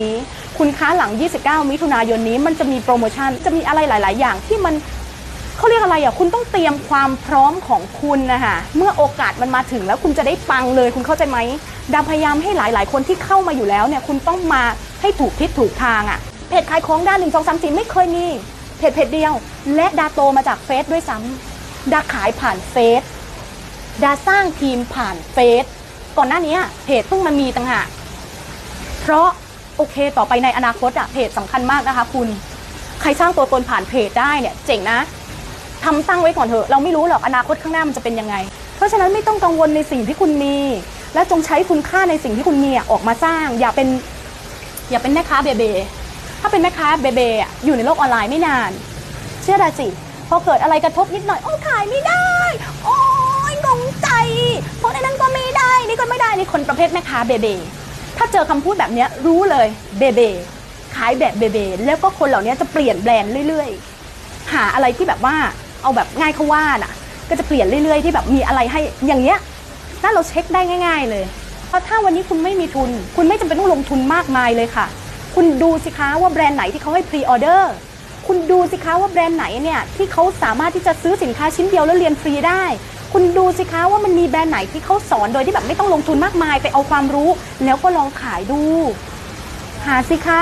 นี้คุณค้าหลัง 29 มิถุนายนนี้มันจะมีโปรโมชั่น จะมีอะไรหลาย ๆ อย่างที่มันเขาเรียกอะไรอะ คุณต้องเตรียมความพร้อมของคุณนะคะเมื่อโอกาสมันมาถึงแล้วคุณจะได้ปังเลย คุณเข้าใจไหมดาพยายามให้หลาย ๆ คนที่เข้ามาอยู่แล้วเนี่ย คุณต้องมาให้ถูกทิศถูกทางอะ เพจขายของด้านหนึ่งสองสามสี่ไม่เคยมี เพจเพจเดียว และดาโตมาจากเฟซด้วยซ้ำดาขายผ่านเฟซ ดาสร้างทีมผ่านเฟซ ก่อนหน้านี้เพจเพิ่งมามีต่างหาก เพราะ โอเค ต่อไปในอนาคตอะเพจสำคัญมากนะคะ คุณใครสร้างตัวตนผ่านเพจได้เนี่ยเจ๋งนะทำตั้งไว้ก่อนเถอะเราไม่รู้หรอกอนาคตข้างหน้ามันจะเป็นยังไง เพราะฉะนั้นไม่ต้องกังวลในสิ่งที่คุณมี และจงใช้คุณค่าในสิ่งที่คุณมีออกมาสร้าง อย่าเป็น อย่าเป็นแม่ค้าเบเบถ้าเป็นแม่ค้าเบเบอะอยู่ในโลกออนไลน์ไม่นาน เชื่อไดาสิพอเกิดอะไรกระทบนิดหน่อยโอ้ขายไม่ได้ โอ้ยงงใจเพราะในนั้นก็ไม่ได้นี่ก็ไม่ได้นี่คนประเภทแม่ค้าเบเบ ถ้าเจอคำพูดแบบนี้รู้เลยเบเบขายแบบเบเบแล้วก็คนเหล่านี้จะเปลี่ยนแบรนด์เรื่อยๆ หาอะไรที่แบบว่าเอาแบบง่ายเขาว่าน่ะ ก็จะเปลี่ยนเรื่อยๆ ที่แบบมีอะไรให้อย่างเงี้ยนั่นเราเช็คได้ง่าย ๆ เลยเพราะถ้าวันนี้คุณไม่มีทุน คุณไม่จำเป็นต้องลงทุนมากมายเลยค่ะ คุณดูสิคะว่าแบรนด์ไหนที่เขาให้พรีออเดอร์คุณดูสิคะว่าแบรนด์ไหนเนี่ยที่เขาสามารถที่จะซื้อสินค้าชิ้นเดียวแล้วเรียนฟรีได้ คุณดูสิคะว่ามันมีแบรนด์ไหนที่เขาสอนโดยที่แบบไม่ต้องลงทุนมากมายไปเอาความรู้ แล้วก็ลองขายดู หาสิคะ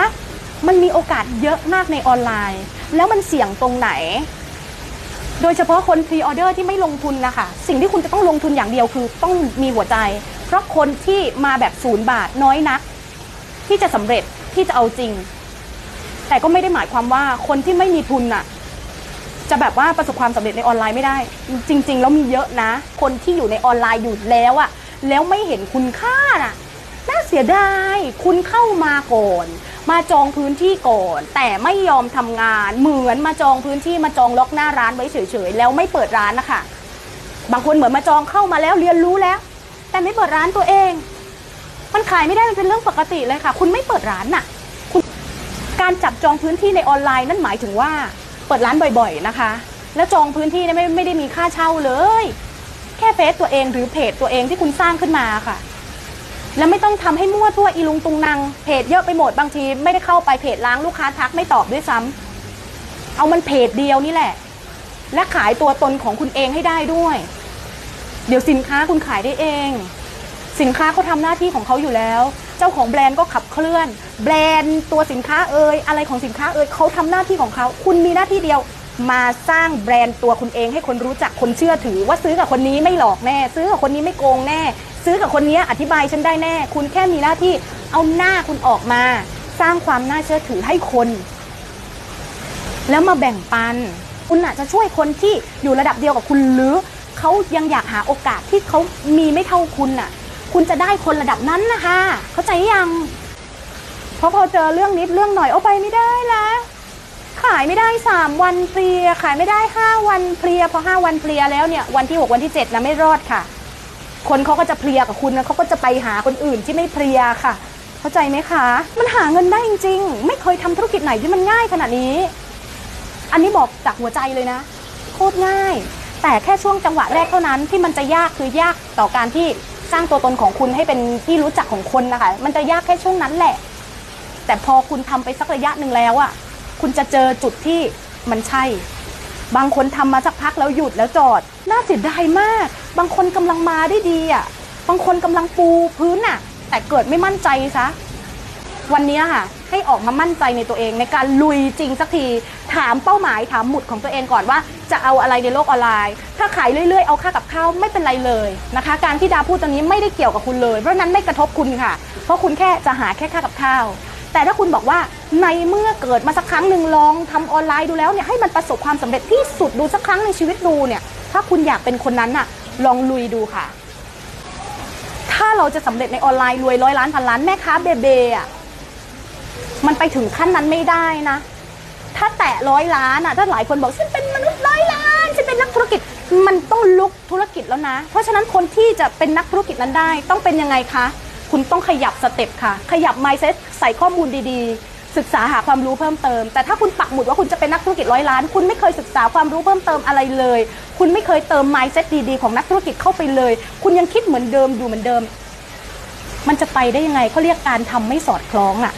มันมีโอกาสเยอะมากในออนไลน์ แล้วมันเสี่ยงตรงไหน โดยเฉพาะคนพรีออเดอร์ที่ไม่ลงทุนนะคะสิ่งที่คุณจะต้องลงทุนอย่างเดียวคือต้องมีหัวใจ เพราะคนที่มาแบบศูนย์บาทน้อยนัก ที่จะสำเร็จที่จะเอาจริง แต่ก็ไม่ได้หมายความว่าคนที่ไม่มีทุนน่ะ จะแบบว่าประสบความสำเร็จในออนไลน์ไม่ได้ จริง ๆ แล้วมีเยอะนะ คนที่อยู่ในออนไลน์อยู่แล้วอะแล้วไม่เห็นคุณค่าน่ะน่าเสียดาย คุณเข้ามาก่อน มาจองพื้นที่ก่อน แต่ไม่ยอมทำงาน เหมือนมาจองพื้นที่มาจองล็อกหน้าร้านไว้เฉยๆ แล้วไม่เปิดร้านนะคะ บางคนเหมือนมาจองเข้ามาแล้วเรียนรู้แล้ว แต่ไม่เปิดร้านตัวเอง มันขายไม่ได้มันเป็นเรื่องปกติเลยค่ะ คุณไม่เปิดร้านน่ะ การจับจองพื้นที่ในออนไลน์นั่นหมายถึงว่า เปิดร้านบ่อยๆนะคะ แล้วจองพื้นที่เนี่ยไม่ไม่ได้มีค่าเช่าเลย แค่เฟซตัวเองหรือเพจตัวเองที่คุณสร้างขึ้นมาค่ะ แล้วไม่ต้องทำให้มั่วทั่วอีลุงตุงนางเพจเยอะไปหมดบางที ไม่ได้เข้าไปเพจล้างลูกค้าทักไม่ตอบด้วยซ้ำเอามันเพจเดียวนี่แหละ และขายตัวตนของคุณเองให้ได้ด้วย เดี๋ยวสินค้าคุณขายได้เอง สินค้าเขาทำหน้าที่ของเขาอยู่แล้ว เจ้าของแบรนด์ก็ขับเคลื่อน แบรนด์ตัวสินค้าเอ่ยอะไรของสินค้าเอ่ยเขาทำหน้าที่ของเขา คุณมีหน้าที่เดียวมาสร้างแบรนด์ตัวคุณเองให้คนรู้จักคนเชื่อถือ ว่าซื้อกับคนนี้ไม่หลอกแน่ ซื้อกับคนนี้ไม่โกงแน่ ซื้อกับคนนี้อธิบายฉันได้แน่ คุณแค่มีหน้าที่เอาหน้าคุณออกมา สร้างความน่าเชื่อถือให้คน แล้วมาแบ่งปัน คุณอาจจะช่วยคนที่อยู่ระดับเดียวกับคุณหรือเขายังอยากหาโอกาสที่เขามีไม่เท่าคุณน่ะ คุณจะได้คนระดับนั้นนะคะ เข้าใจยังเพราะพอเจอเรื่องนิดเรื่องหน่อยเอาไปไม่ได้แล้วขายไม่ได้3วันเพลีย ขายไม่ได้5วันเพลียพอ5วันเพลียแล้วเนี่ยวันที่6วันที่7นะไม่รอดค่ะ คนเขาก็จะเพลียกับคุณนะเขาก็จะไปหาคนอื่นที่ไม่เพลียค่ะ เข้าใจไหมคะ มันหาเงินได้จริง ๆ ไม่เคยทำธุรกิจไหนที่มันง่ายขนาดนี้ อันนี้บอกจากหัวใจเลยนะโคตรง่าย แต่แค่ช่วงจังหวะแรกเท่านั้นที่มันจะยากคือยากต่อการที่ สร้างตัวตนของคุณให้เป็นที่รู้จักของคนนะคะ มันจะยากแค่ช่วงนั้นแหละ แต่พอคุณทำไปสักระยะหนึ่งแล้วอะคุณจะเจอจุดที่มันใช่ บางคนทำมาสักพักแล้วหยุดแล้วจอด น่าเสียดายมาก บางคนกำลังมาได้ดีอะบางคนกำลังปูพื้นอะ แต่เกิดไม่มั่นใจซะ วันนี้ค่ะ ให้ออกมามั่นใจในตัวเองในการลุยจริงสักที ถามเป้าหมายถามหมุดของตัวเองก่อนว่า จะเอาอะไรในโลกออนไลน์ ถ้าขายเรื่อยๆ เอาค่ากับข้าวไม่เป็นไรเลยนะคะ การที่ดาพูดตรงนี้ไม่ได้เกี่ยวกับคุณเลย เพราะนั้นไม่กระทบคุณค่ะ เพราะคุณแค่จะหาแค่ค่ากับข้าว แต่ถ้าคุณบอกว่าในเมื่อเกิดมาสักครั้งหนึ่งลองทำออนไลน์ดูแล้วเนี่ยให้มันประสบความสำเร็จที่สุดดูสักครั้งในชีวิตดูเนี่ย ถ้าคุณอยากเป็นคนนั้นน่ะลองลุยดูค่ะ ถ้าเราจะสำเร็จในออนไลน์รวยร้อยล้านพันล้านแม่ค้าเบเบอะ มันไปถึงขั้นนั้นไม่ได้นะ ถ้าแตะร้อยล้านอะถ้าหลายคนบอกฉันเป็นมนุษย์ร้อยล้านฉันเป็นนักธุรกิจมันต้องลุกธุรกิจแล้วนะ เพราะฉะนั้นคนที่จะเป็นนักธุรกิจนั้นได้ ต้องเป็นยังไงคะ คุณต้องขยับสเต็ปค่ะ ขยับ mindset ใส่ข้อมูลดีๆ ศึกษาหาความรู้เพิ่มเติม แต่ถ้าคุณปักหมุดว่าคุณจะเป็นนักธุรกิจร้อยล้าน คุณไม่เคยศึกษาความรู้เพิ่มเติมอะไรเลย คุณไม่เคยเติม mindset ดีๆของนักธุรกิจเข้าไปเลย คุณยังคิดเหมือนเดิมอยู่เหมือนเดิม มันจะไปได้ยังไงเขาเรียกการทำไม่สอดคล้องอะ